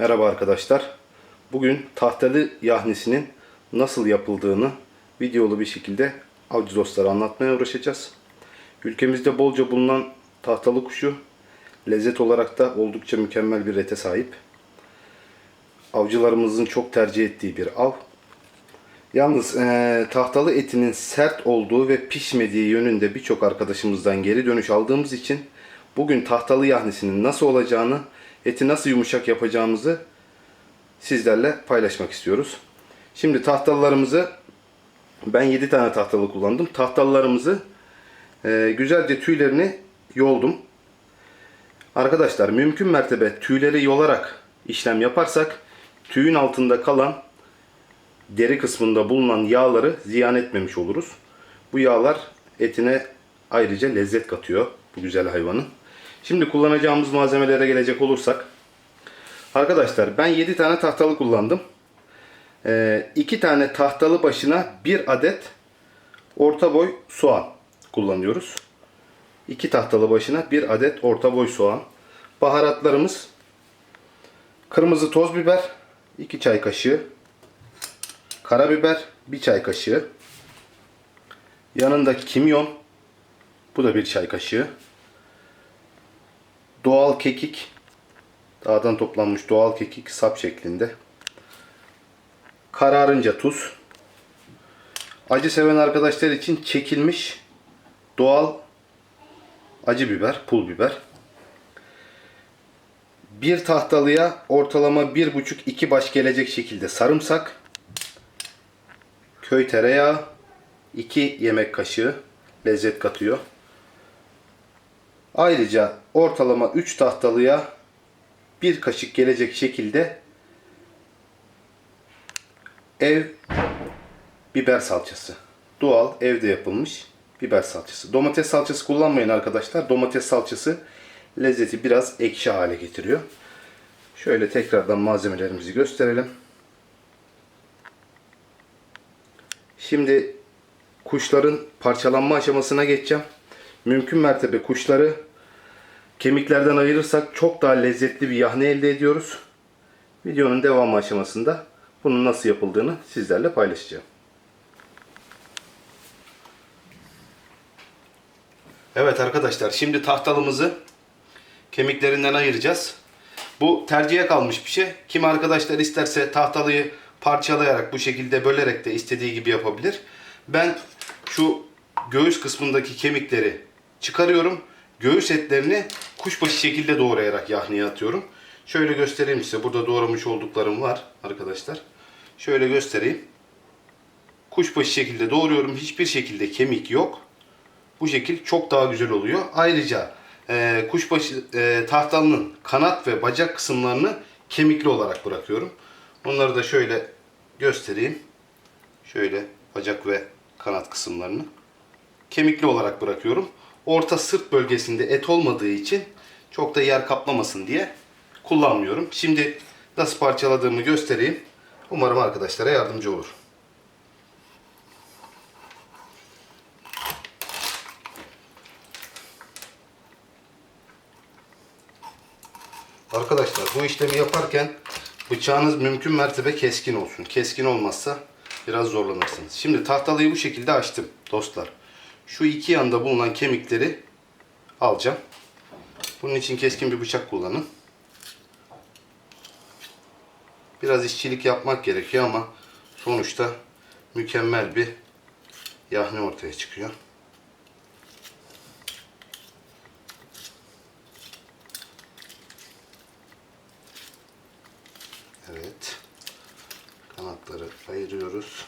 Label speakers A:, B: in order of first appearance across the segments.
A: Merhaba arkadaşlar. Bugün tahtalı yahnisinin nasıl yapıldığını videolu bir şekilde avcı dostlara anlatmaya uğraşacağız. Ülkemizde bolca bulunan tahtalı kuşu lezzet olarak da oldukça mükemmel bir ete sahip. Avcılarımızın çok tercih ettiği bir av. Yalnız eee, tahtalı etinin sert olduğu ve pişmediği yönünde birçok arkadaşımızdan geri dönüş aldığımız için bugün tahtalı yahnisinin nasıl olacağını, eti nasıl yumuşak yapacağımızı sizlerle paylaşmak istiyoruz. Şimdi tahtalılarımızı ben 7 tane tahtalı kullandım. Tahtalılarımızı eee, güzelce tüylerini yoldum. Arkadaşlar mümkün mertebe tüyleri yolarak işlem yaparsak tüyün altında kalan deri kısmında bulunan yağları ziyan etmemiş oluruz. Bu yağlar etine ayrıca lezzet katıyor bu güzel hayvanın. Şimdi kullanacağımız malzemelere gelecek olursak arkadaşlar ben 7 tane tahtalı kullandım. 2 tane tahtalı başına 1 adet orta boy soğan kullanıyoruz. 2 tahtalı başına 1 adet orta boy soğan. Baharatlarımız kırmızı toz biber 2 çay kaşığı karabiber 1 çay kaşığı yanında kimyon bu da 1 çay kaşığı doğal kekik dağdan toplanmış doğal kekik sap şeklinde. Kararınca tuz. Acı seven arkadaşlar için çekilmiş doğal acı biber pul biber. Bir tahtalıya ortalama 1,5-2 baş gelecek şekilde sarımsak. Köy tereyağı 2 yemek kaşığı lezzet katıyor. Ayrıca ortalama 3 tahtalıya 1 kaşık gelecek şekilde ev biber salçası. Doğal evde yapılmış biber salçası. Domates salçası kullanmayın arkadaşlar. Domates salçası lezzeti biraz ekşi hale getiriyor. Şöyle tekrardan malzemelerimizi gösterelim. Şimdi kuşların parçalanma aşamasına geçeceğim. Mümkün mertebe kuşları kemiklerden ayırırsak çok daha lezzetli bir yahni elde ediyoruz. Videonun devamı aşamasında bunun nasıl yapıldığını sizlerle paylaşacağım. Evet arkadaşlar şimdi tahtalımızı kemiklerinden ayıracağız. Bu tercihe kalmış bir şey. Kim arkadaşlar isterse tahtalıyı parçalayarak bu şekilde bölerek de istediği gibi yapabilir. Ben şu göğüs kısmındaki kemikleri çıkarıyorum. Göğüs etlerini kuşbaşı şekilde doğrayarak yahniye atıyorum. Şöyle göstereyim size. Burada doğramış olduklarım var arkadaşlar. Şöyle göstereyim. Kuşbaşı şekilde doğruyorum. Hiçbir şekilde kemik yok. Bu şekil çok daha güzel oluyor. Ayrıca e, kuşbaşı e, tahtalının kanat ve bacak kısımlarını kemikli olarak bırakıyorum. Onları da şöyle göstereyim. Şöyle bacak ve kanat kısımlarını kemikli olarak bırakıyorum. Orta sırt bölgesinde et olmadığı için çok da yer kaplamasın diye kullanmıyorum. Şimdi nasıl parçaladığımı göstereyim. Umarım arkadaşlara yardımcı olur. Arkadaşlar bu işlemi yaparken bıçağınız mümkün mertebe keskin olsun. Keskin olmazsa biraz zorlanırsınız. Şimdi tahtalıyı bu şekilde açtım dostlar. Şu iki yanda bulunan kemikleri alacağım. Bunun için keskin bir bıçak kullanın. Biraz işçilik yapmak gerekiyor ama sonuçta mükemmel bir yahni ortaya çıkıyor. Evet. Kanatları ayırıyoruz.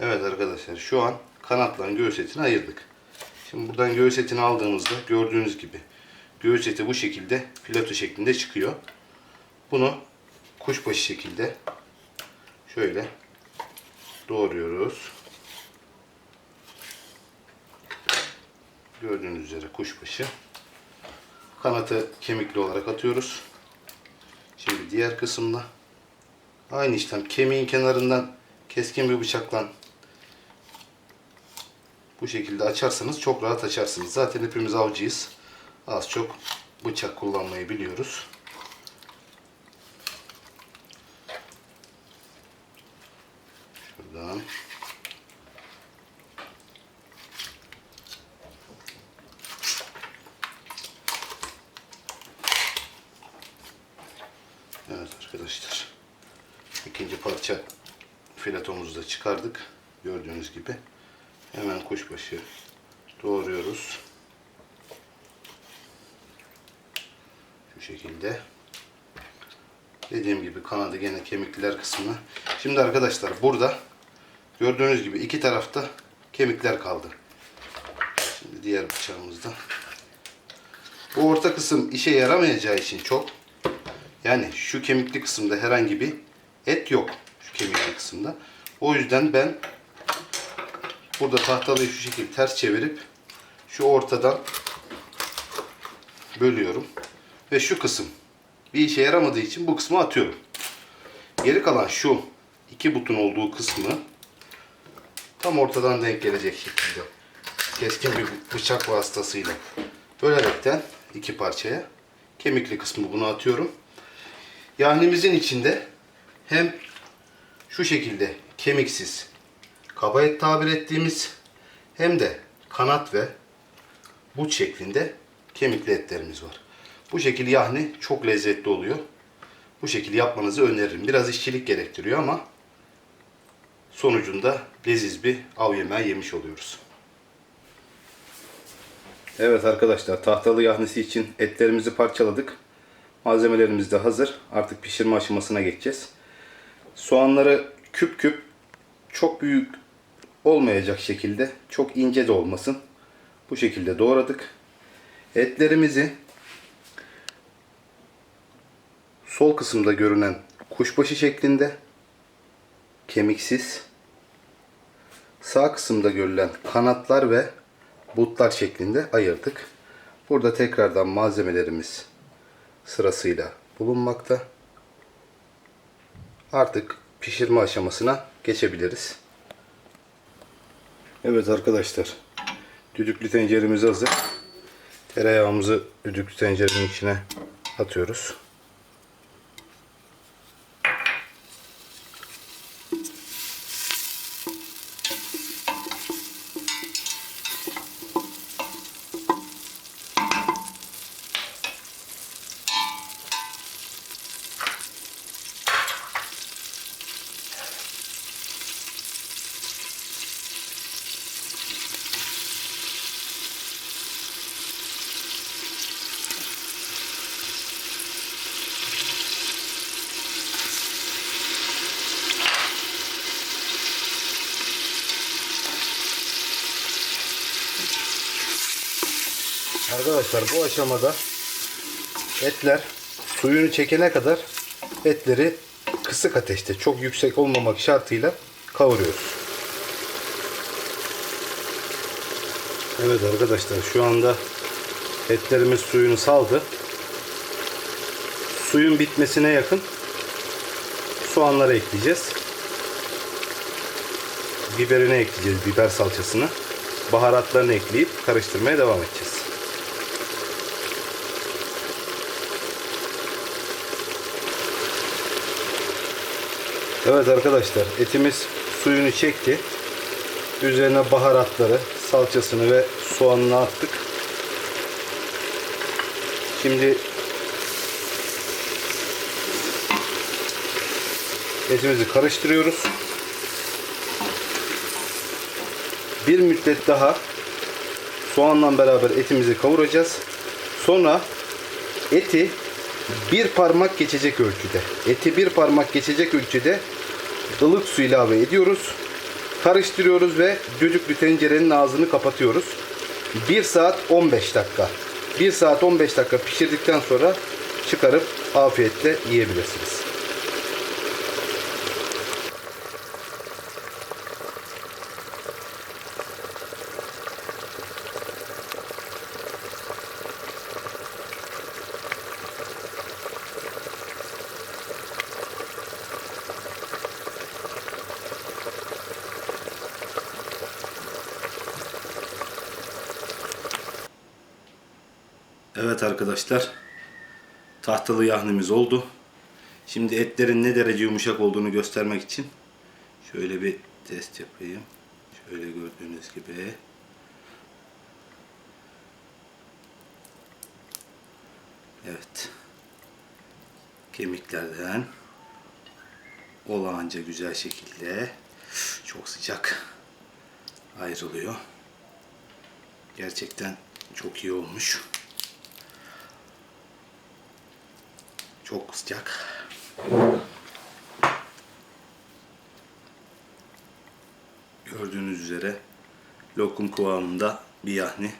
A: Evet arkadaşlar şu an kanatla göğüs etini ayırdık. Şimdi buradan göğüs etini aldığımızda gördüğünüz gibi göğüs eti bu şekilde fileto şeklinde çıkıyor. Bunu kuşbaşı şekilde şöyle doğruyoruz. Gördüğünüz üzere kuşbaşı. Kanatı kemikli olarak atıyoruz. Şimdi diğer kısımda aynı işlem kemiğin kenarından keskin bir bıçakla bu şekilde açarsanız çok rahat açarsınız. Zaten hepimiz avcıyız. Az çok bıçak kullanmayı biliyoruz. Şuradan. Evet arkadaşlar. İkinci parça filetomuzu da çıkardık. Gördüğünüz gibi. Hemen kuşbaşı doğruyoruz. Şu şekilde. Dediğim gibi kanadı gene kemikliler kısmına. Şimdi arkadaşlar burada gördüğünüz gibi iki tarafta kemikler kaldı. Şimdi diğer bıçağımızda. Bu orta kısım işe yaramayacağı için çok yani şu kemikli kısımda herhangi bir et yok. Şu kemikli kısımda. O yüzden ben burada tahtalıyı şu şekilde ters çevirip şu ortadan bölüyorum. Ve şu kısım bir işe yaramadığı için bu kısmı atıyorum. Geri kalan şu iki butun olduğu kısmı tam ortadan denk gelecek şekilde keskin bir bıçak vasıtasıyla bölerekten iki parçaya kemikli kısmı bunu atıyorum. Yahnimizin içinde hem şu şekilde kemiksiz kaba et tabir ettiğimiz hem de kanat ve but şeklinde kemikli etlerimiz var. Bu şekil yahni çok lezzetli oluyor. Bu şekil yapmanızı öneririm. Biraz işçilik gerektiriyor ama sonucunda leziz bir av yemeği yemiş oluyoruz. Evet arkadaşlar tahtalı yahnisi için etlerimizi parçaladık. Malzemelerimiz de hazır. Artık pişirme aşamasına geçeceğiz. Soğanları küp küp çok büyük olmayacak şekilde çok ince de olmasın. Bu şekilde doğradık. Etlerimizi sol kısımda görünen kuşbaşı şeklinde kemiksiz sağ kısımda görülen kanatlar ve butlar şeklinde ayırdık. Burada tekrardan malzemelerimiz sırasıyla bulunmakta. Artık pişirme aşamasına geçebiliriz. Evet arkadaşlar. Düdüklü tenceremiz hazır. Tereyağımızı düdüklü tencerenin içine atıyoruz. Arkadaşlar bu aşamada etler suyunu çekene kadar etleri kısık ateşte çok yüksek olmamak şartıyla kavuruyoruz. Evet arkadaşlar şu anda etlerimiz suyunu saldı. Suyun bitmesine yakın soğanları ekleyeceğiz. Biberini ekleyeceğiz, biber salçasını. Baharatlarını ekleyip karıştırmaya devam edeceğiz. Evet arkadaşlar etimiz suyunu çekti. Üzerine baharatları, salçasını ve soğanını attık. Şimdi etimizi karıştırıyoruz. Bir müddet daha soğanla beraber etimizi kavuracağız. Sonra eti bir parmak geçecek ölçüde. Eti bir parmak geçecek ölçüde ılık su ilave ediyoruz. Karıştırıyoruz ve düdüklü tencerenin ağzını kapatıyoruz. 1 saat 15 dakika. 1 saat 15 dakika pişirdikten sonra çıkarıp afiyetle yiyebilirsiniz. Evet arkadaşlar. Tahtalı yahnimiz oldu. Şimdi etlerin ne derece yumuşak olduğunu göstermek için şöyle bir test yapayım. Şöyle gördüğünüz gibi. Evet. Kemiklerden olağanca güzel şekilde çok sıcak ayrılıyor. Gerçekten çok iyi olmuş. Çok sıcak. Gördüğünüz üzere lokum kıvamında bir yahni.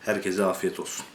A: Herkese afiyet olsun.